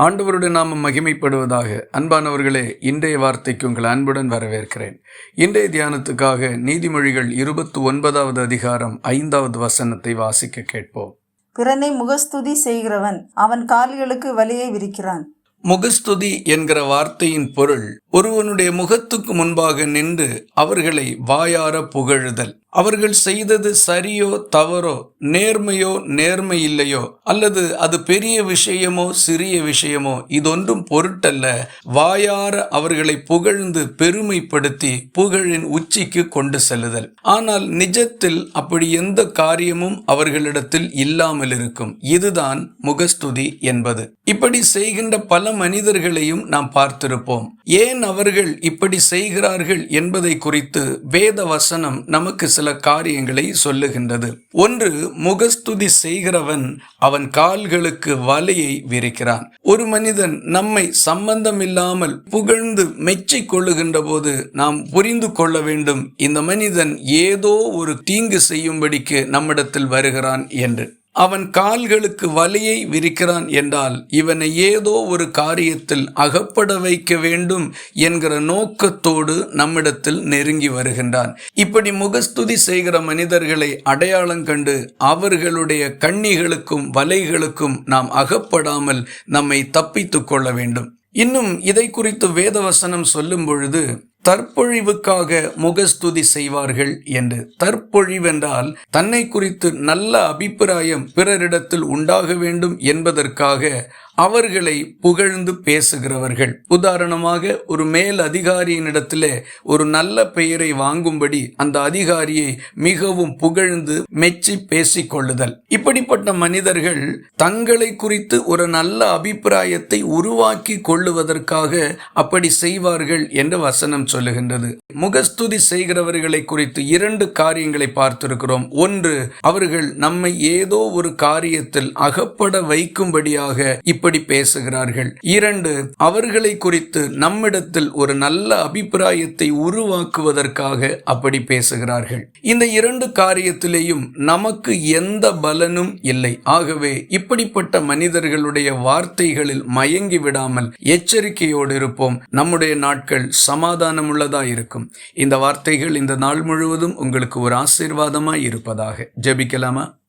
ஆண்டவருடைய நாமம் மகிமைப்படுவதாக. அன்பானவர்களே இன்றைய வார்த்தைக்கு உங்கள் அன்புடன் வரவேற்கிறேன். இன்றைய தியானத்துக்காக நீதிமொழிகள் இருபத்தி ஒன்பதாவது அதிகாரம் ஐந்தாவது வசனத்தை வாசிக்க கேட்போம். பிறனை முகஸ்துதி செய்கிறவன் அவன் கால்களுக்கு வலியை விரிக்கிறான். முகஸ்துதி என்கிற வார்த்தையின் பொருள் ஒருவனுடைய முகத்துக்கு முன்பாக நின்று அவர்களை வாயார புகழுதல். அவர்கள் செய்தது சரியோ தவறோ நேர்மையோ நேர்மை இல்லையோ அல்லது அது பெரிய விஷயமோ சிறிய விஷயமோ இதொன்றும் பொருட்டல்ல. வாயார அவர்களை புகழ்ந்து பெருமைப்படுத்தி புகழின் உச்சிக்கு கொண்டு செல்லுதல். ஆனால் நிஜத்தில் அப்படி எந்த காரியமும் அவர்களிடத்தில் இல்லாமல் இருக்கும் இதுதான் முகஸ்துதி என்பது. இப்படி செய்கின்ற பல மனிதர்களையும் நாம் பார்த்திருப்போம். ஏன் அவர்கள் இப்படி செய்கிறார்கள் என்பதை குறித்து வேத வசனம் நமக்கு சில காரியங்களை சொல்லுகின்றது. ஒன்று முகஸ்துதி செய்கிறவன் அவன் கால்களுக்கு வலையை விரிக்கிறான். ஒரு மனிதன் நம்மை சம்பந்தம் இல்லாமல் புகழ்ந்து மெச்சிக் கொள்ளுகின்ற போது நாம் புரிந்து கொள்ள வேண்டும் இந்த மனிதன் ஏதோ ஒரு தீங்கு செய்யும்படிக்கு நம்மிடத்தில் வருகிறான் என்று. அவன் கால்களுக்கு வலையை விரிக்கிறான் என்றால் இவனை ஏதோ ஒரு காரியத்தில் அகப்பட வைக்க வேண்டும் என்கிற நோக்கத்தோடு நம்மிடத்தில் நெருங்கி வருகின்றான். இப்படி முகஸ்துதி செய்கிற மனிதர்களை அடையாளம் கண்டு அவர்களுடைய கண்ணிகளுக்கும் வலைகளுக்கும் நாம் அகப்படாமல் நம்மை தப்பித்துக் கொள்ள வேண்டும். இன்னும் இதை குறித்து வேதவசனம் சொல்லும் பொழுது தற்பொழிவுக்காக முகஸ்துதி செய்வார்கள் என்று. தற்பொழிவென்றால் தன்னை குறித்து நல்ல அபிப்பிராயம் பிறரிடத்தில் உண்டாக வேண்டும் என்பதற்காக அவர்களை புகழ்ந்து பேசுகிறவர்கள். உதாரணமாக ஒரு மேல் அதிகாரியினிடத்தில் ஒரு நல்ல பெயரை வாங்கும்படி அந்த அதிகாரியை மிகவும் புகழ்ந்து மெச்சி பேசிக் கொள்ளுதல் இப்படிப்பட்ட மனிதர்கள் தங்களை குறித்து ஒரு நல்ல அபிப்பிராயத்தை உருவாக்கி கொள்ளுவதற்காக அப்படி செய்வார்கள் என்று வசனம் சொல்லுகின்றது. முகஸ்துதி செய்கிறவர்களை குறித்து இரண்டு காரியங்களை பார்த்திருக்கிறோம். ஒன்று அவர்கள் நம்மை ஏதோ ஒரு காரியத்தில் அகப்பட வைக்கும்படியாக இப்படி பேசுகிறார்கள். இரண்டு அவர்களை குறித்து நம்மிடத்தில் ஒரு நல்ல அபிப்பிராயத்தை உருவாக்குவதற்காக அப்படி பேசுகிறார்கள். இந்த இரண்டு காரியத்திலேயும் நமக்கு எந்த பலனும் இல்லை. ஆகவே இப்படிப்பட்ட மனிதர்களுடைய வார்த்தைகளில் மயங்கி விடாமல் எச்சரிக்கையோடு இருப்போம். நம்முடைய நாட்கள் சமாதானம் உள்ளதா இருக்கும். இந்த வார்த்தைகள் இந்த நாள் முழுவதும் உங்களுக்கு ஒரு ஆசீர்வாதமாய் இருப்பதாக. ஜெபிக்கலாமா?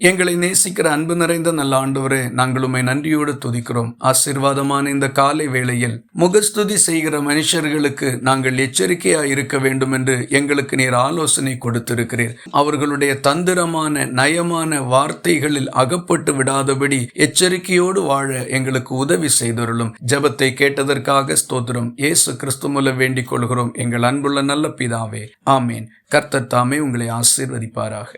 எங்களை நேசிக்கிற அன்பு நிறைந்த நல்ல ஆண்டவரே நாங்கள் உண்மை நன்றியோடு துதிக்கிறோம். ஆசீர்வாதமான இந்த காலை வேளையில் முகஸ்துதி செய்கிற மனுஷர்களுக்கு நாங்கள் எச்சரிக்கையாக இருக்க வேண்டும் என்று எங்களுக்கு நீர் ஆலோசனை கொடுத்திருக்கிறீர். அவர்களுடைய தந்திரமான நயமான வார்த்தைகளில் அகப்பட்டு விடாதபடி எச்சரிக்கையோடு வாழ எங்களுக்கு உதவி செய்தருளும். ஜெபத்தை கேட்டதற்காக ஸ்தோத்திரம். இயேசு கிறிஸ்து மூலம் வேண்டிக் கொள்கிறோம். எங்கள் அன்புள்ள நல்ல பிதாவே ஆமேன். கர்த்தர் தாமே உங்களை ஆசீர்வதிப்பாராக.